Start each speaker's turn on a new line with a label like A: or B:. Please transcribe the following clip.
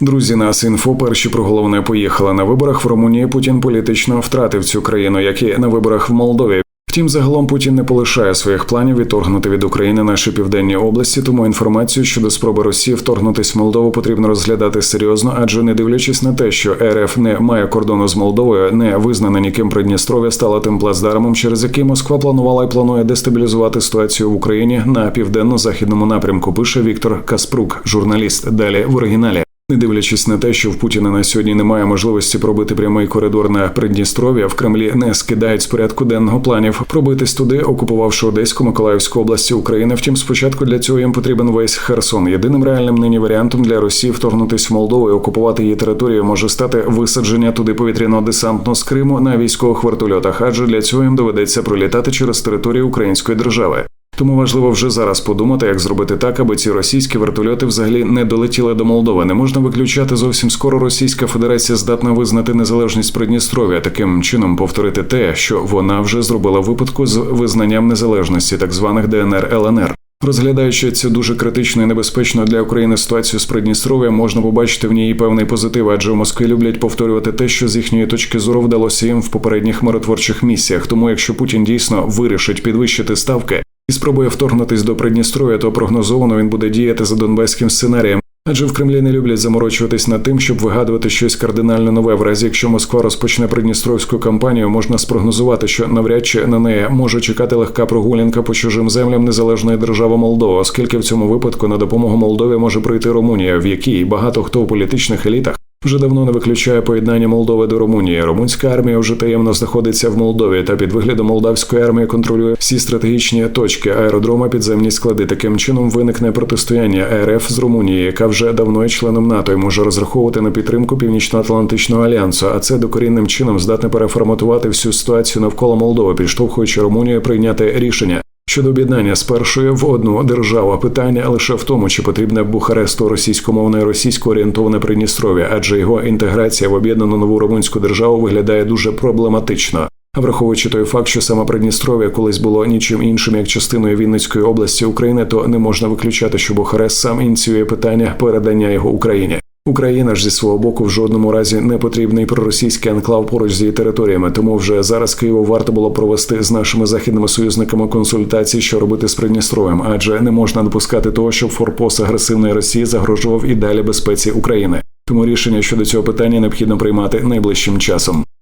A: Друзі, нас інфо перші про головне поїхали на виборах в Румунії. Путін політично втратив цю країну, як і на виборах в Молдові. Втім, загалом Путін не полишає своїх планів відторгнути від України наші південні області. Тому інформацію щодо спроби Росії вторгнутись в Молдову потрібно розглядати серйозно, адже не дивлячись на те, що РФ не має кордону з Молдовою, не визнана ніким Придністров'я стала тим плацдармом, через який Москва планувала і планує дестабілізувати ситуацію в Україні на південно-західному напрямку. Пише Віктор Каспрук, журналіст. Далі в оригіналі. Не дивлячись на те, що в Путіна на сьогодні немає можливості пробити прямий коридор на Придністров'я, в Кремлі не скидають з порядку денного планів пробитись туди, окупувавши Одеську, Миколаївську області України. Втім, спочатку для цього їм потрібен весь Херсон. Єдиним реальним нині варіантом для Росії вторгнутись в Молдову і окупувати її територію може стати висадження туди повітряного десантного з Криму на військових вертольотах, адже для цього їм доведеться пролітати через територію української держави. Тому важливо вже зараз подумати, як зробити так, аби ці російські вертольоти взагалі не долетіли до Молдови. Не можна виключати зовсім скоро. Російська Федерація здатна визнати незалежність Придністров'я, таким чином повторити те, що вона вже зробила випадку з визнанням незалежності так званих ДНР ЛНР. Розглядаючи цю дуже критичну і небезпечну для України ситуацію з Придністров'я, можна побачити в ній певний позитив, адже в Москві люблять повторювати те, що з їхньої точки зору вдалося їм в попередніх миротворчих місіях. Тому, якщо Путін дійсно вирішить підвищити ставки і спробує вторгнутись до Придністров'я, то прогнозовано він буде діяти за донбаським сценарієм. Адже в Кремлі не люблять заморочуватись над тим, щоб вигадувати щось кардинально нове. В разі якщо Москва розпочне придністровську кампанію, можна спрогнозувати, що навряд чи на неї може чекати легка прогулянка по чужим землям незалежної держави Молдова, оскільки в цьому випадку на допомогу Молдові може прийти Румунія, в якій багато хто у політичних елітах вже давно не виключає поєднання Молдови до Румунії. Румунська армія вже таємно знаходиться в Молдові та під виглядом молдавської армії контролює всі стратегічні точки аеродрома, підземні склади. Таким чином виникне протистояння РФ з Румунією, яка вже давно є членом НАТО і може розраховувати на підтримку Північно-Атлантичного альянсу. А це докорінним чином здатне переформатувати всю ситуацію навколо Молдови, підштовхуючи Румунію прийняти рішення. Щодо об'єднання з першою в одну державу питання лише в тому, чи потрібне Бухаресту російськомовне російсько орієнтоване Придністров'я, адже його інтеграція в об'єднану нову румунську державу виглядає дуже проблематично. Враховуючи той факт, що саме Придністров'я колись було нічим іншим як частиною Вінницької області України, то не можна виключати, що Бухарест сам ініціює питання передання його Україні. Україна ж зі свого боку в жодному разі не потрібний проросійський анклав поруч з її територіями. Тому вже зараз Києву варто було провести з нашими західними союзниками консультації, що робити з Придністров'ям, адже не можна допускати того, щоб форпост агресивної Росії загрожував і далі безпеці України. Тому рішення щодо цього питання необхідно приймати найближчим часом.